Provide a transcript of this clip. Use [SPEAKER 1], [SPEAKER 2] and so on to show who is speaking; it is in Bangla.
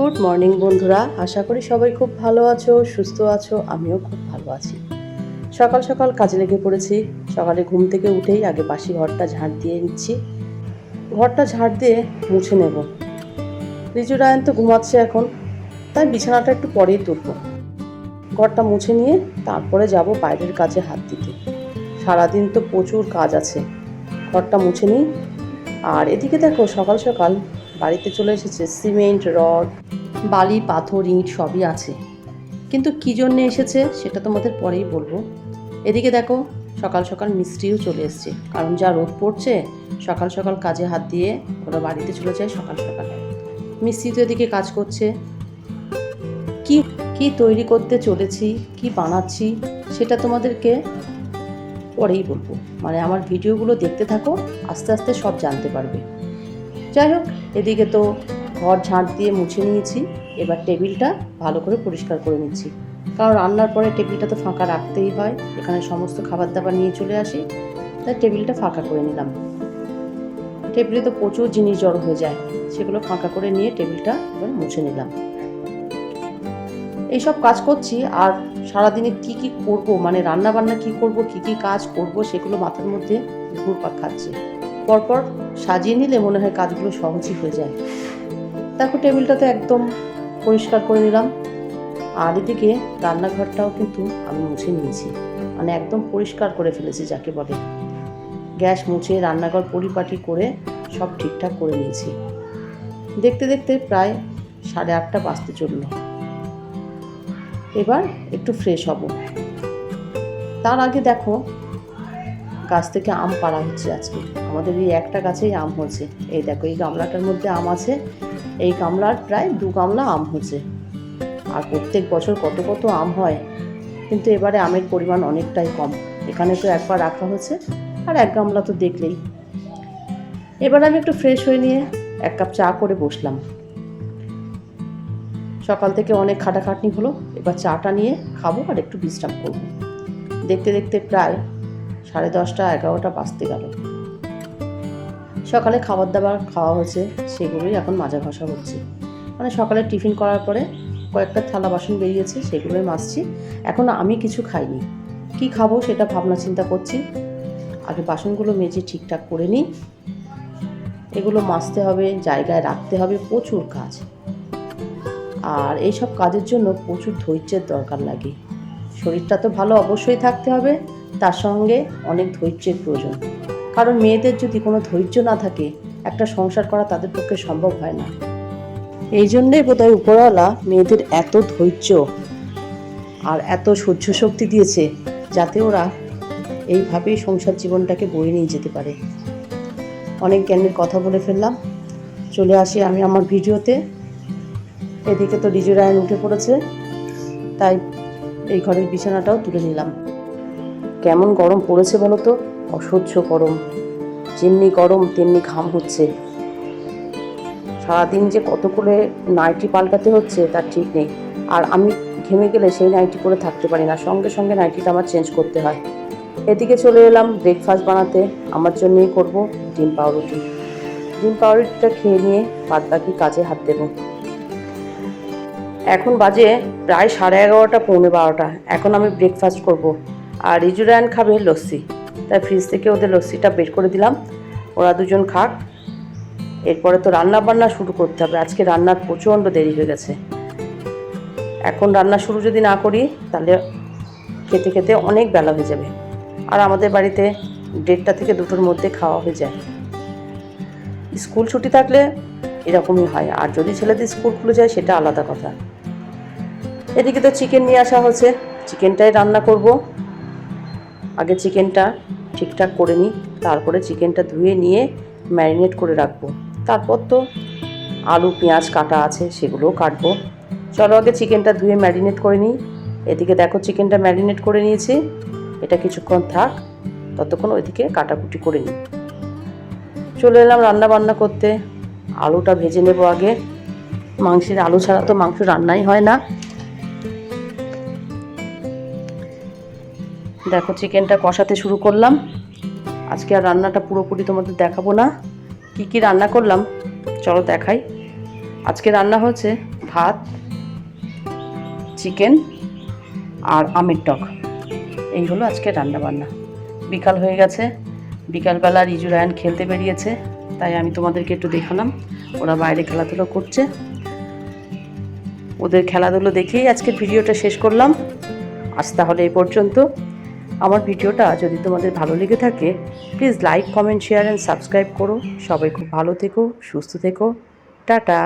[SPEAKER 1] গুড মর্নিং বন্ধুরা। আশা করি সবাই খুব ভালো আছো, সুস্থ আছো, আমিও খুব ভালো আছি। সকাল সকাল কাজে লেগে পড়েছি। সকালে ঘুম থেকে উঠেই আগে বাসি ঘরটা ঝাড় দিয়ে নিচ্ছি। ঘরটা ঝাড় দিয়ে মুছে নেব। রিজু রায়ন তো ঘুমাচ্ছে এখন, তাই বিছানাটা একটু পরেই তুলব। ঘরটা মুছে নিয়ে তারপরে যাব বাইরের কাজে হাত দিতে। সারাদিন তো প্রচুর কাজ আছে। ঘরটা মুছে নিই। আর এদিকে দেখো সকাল সকাল বাড়িতে চলে এসেছে সিমেন্ট, রড, বালি, পাথর, ইট সবই আছে। কিন্তু কী জন্যে এসেছে সেটা তোমাদের পরেই বলব। এদিকে দেখো, সকাল সকাল মিস্ত্রিও চলে এসছে। কারণ যা রোদ পড়ছে, সকাল সকাল কাজে হাত দিয়ে ওরা বাড়িতে চলে যায় সকাল সকাল। মিস্ত্রি তো এদিকে কাজ করছে। কি কি তৈরি করতে চলেছি, কি বানাচ্ছি, সেটা তোমাদেরকে পরেই বলব। মানে আমার ভিডিওগুলো দেখতে থাকো, আস্তে আস্তে সব জানতে পারবে। যাই হোক, এদিকে তো ঘর ঝাঁট দিয়ে মুছে নিয়েছি। এবার টেবিলটা ভালো করে পরিষ্কার করে নিচ্ছি। কারণ রান্নার পরে টেবিলটা তো ফাঁকা রাখতেই হয়। এখানে সমস্ত খাবার দাবার নিয়ে চলে আসি। তাই টেবিলটা ফাঁকা করে নিলাম। টেবিলে তো প্রচুর জিনিস জড়ো হয়ে যায়। সেগুলো ফাঁকা করে নিয়ে টেবিলটা এবার মুছে নিলাম। এইসব কাজ করছি। আর সারাদিনে কি কি করব? মানে রান্না বান্না কি করব? কি কি কাজ করব? সেগুলো মাথার মধ্যে ঘুরপাক খাচ্ছে। পরপর সাজিয়ে নিলে মনে হয় কাজগুলো সহজই হয়ে যায়। দেখো, টেবিলটা তো একদম পরিষ্কার করে নিলাম। আর এদিকে রান্নাঘরটাও কিন্তু আমি মুছে নিয়েছি। মানে একদম পরিষ্কার করে ফেলেছি, যাকে বলে। গ্যাস মুছে, রান্নাঘর পরিপাটি করে সব ঠিকঠাক করে নিয়েছি। দেখতে দেখতে প্রায় সাড়ে আটটা বাজতে চলল। এবার একটু ফ্রেশ হব। তার আগে দেখো গাছ থেকে আম পাড়া হচ্ছে আজকে। আমাদের এই একটা গাছেই আম হয়েছে এই দেখো, এই গামলাটার মধ্যে আম আছে। এই গামলার প্রায় দু গামলা আম হয়েছে আর প্রত্যেক বছর কত কত আম হয়, কিন্তু এবারে আমের পরিমাণ অনেকটাই কম। এখানে তো একবার রাখা হয়েছে আর এক গামলা তো দেখলেই। এবার আমি একটু ফ্রেশ হয়ে নিয়ে এক কাপ চা করে বসলাম। সকাল থেকে অনেক খাটাখাটনি হলো, এবার চাটা নিয়ে খাব আর একটু বিশ্রাম করব। দেখতে দেখতে প্রায় সাড়ে দশটা, এগারোটা বাজতে গেল। সকালে খাবার দাবার খাওয়া হয়েছে, সেগুলোই এখন মাজা ঘষা হচ্ছে। মানে সকালে টিফিন করার পরে কয়েকটা থালা বাসন বেরিয়েছে, সেগুলোই মাজছি। এখন আমি কিছু খাইনি। কি খাব সেটা ভাবনা চিন্তা করছি। আগে বাসনগুলো মেজে ঠিকঠাক করে নিই। এগুলো মাজতে হবে, জায়গায় রাখতে হবে, প্রচুর কাজ। আর এই সব কাজের জন্য প্রচুর ধৈর্যের দরকার লাগে। শরীরটা তো ভালো অবশ্যই থাকতে হবে। তার সঙ্গে অনেক ধৈর্যের প্রয়োজন। কারণ মেয়েদের যদি কোনো ধৈর্য না থাকে, একটা সংসার করা তাদের পক্ষে সম্ভব হয় না। এই জন্যেই বোধহয় উপরওয়ালা মেয়েদের এত ধৈর্য আর এত সহ্য শক্তি দিয়েছে, যাতে ওরা এইভাবেই সংসার জীবনটাকে বয়ে নিয়ে যেতে পারে। অনেক জ্ঞানের কথা বলে ফেললাম। চলে আসি আমি আমার ভিডিওতে। এদিকে তো রিজু রায়ন উঠে পড়েছে। তাই এই ঘরের বিছানাটাও তুলে নিলাম। কেমন গরম পড়েছে বলো তো? অসহ্য গরম। যেমনি গরম, তেমনি ঘাম হচ্ছে। সারাদিন যে কত করে নাইটি পাল্টাতে হচ্ছে, তার ঠিক নেই। আর আমি ঘেমে গেলে সেই নাইটি পরে থাকতে পারি না। সঙ্গে সঙ্গে নাইটিটা আমার চেঞ্জ করতে হয়। এদিকে চলে এলাম ব্রেকফাস্ট বানাতে। আমার জন্যই করব ডিম পাউরুটি। ডিম পাউরুটিটা খেয়ে নিয়ে বাদ বাকি কাজে হাত দেবো। এখন বাজে প্রায় সাড়ে এগারোটা, পৌনে বারোটা। এখন আমি ব্রেকফাস্ট করব। আর রিজুরায়ন খাবে লস্যি। তাই ফ্রিজ থেকে ওদের লস্যিটা বের করে দিলাম। ওরা দুজন খাক। এরপরে তো রান্না বান্না শুরু করতে হবে। আজকে রান্নার প্রচণ্ড দেরি হয়ে গেছে। এখন রান্না শুরু যদি না করি, তাহলে খেতে খেতে অনেক বেলা হয়ে যাবে। আর আমাদের বাড়িতে দেড়টা থেকে দুটোর মধ্যে খাওয়া হয়ে যায়। স্কুল ছুটি থাকলে এরকমই হয়। আর যদি ছেলেদের স্কুল খুলে যায়, সেটা আলাদা কথা। এদিকে তো চিকেন নিয়ে আসা হচ্ছে। চিকেনটাই রান্না করব। আগে চিকেনটা ঠিকঠাক করে নিই, তারপরে চিকেনটা ধুয়ে নিয়ে ম্যারিনেট করে রাখব। তারপর তো আলু, পেঁয়াজ, কাটা আছে, সেগুলোও কাটবো। চলো আগে চিকেনটা ধুয়ে ম্যারিনেট করে নিই। এদিকে দেখো চিকেনটা ম্যারিনেট করে নিয়েছি। এটা কিছুক্ষণ থাক, ততক্ষণ ওইদিকে কাটাকুটি করে নিই। চলে এলাম রান্না বান্না করতে। আলুটা ভেজে নেব আগে। মাংসের আলু ছাড়া তো মাংস রান্নাই হয় না। দেখো চিকেনটা কষাতে শুরু করলাম। আজকে আর রান্নাটা পুরোপুরি তোমাদের দেখাবো না। কি কি রান্না করলাম, চলো দেখাই। আজকে রান্না হচ্ছে ভাত চিকেন আর আমের টক। এই হলো আজকে রান্না বান্না বিকাল হয়ে গেছে। বিকালবেলা রিজু রায়ান খেলতে বেরিয়েছে, তাই আমি তোমাদেরকে একটু দেখালাম। ওরা বাইরে খেলাধুলো করছে। ওদের খেলাধুলো দেখেই আজকের ভিডিওটা শেষ করলাম। আজ তাহলে এই পর্যন্ত। আমার ভিডিওটা যদি তোমাদের ভালো লেগে থাকে please like comment share and subscribe করো। সবাই খুব ভালো থেকো, সুস্থ থেকো। টাটা।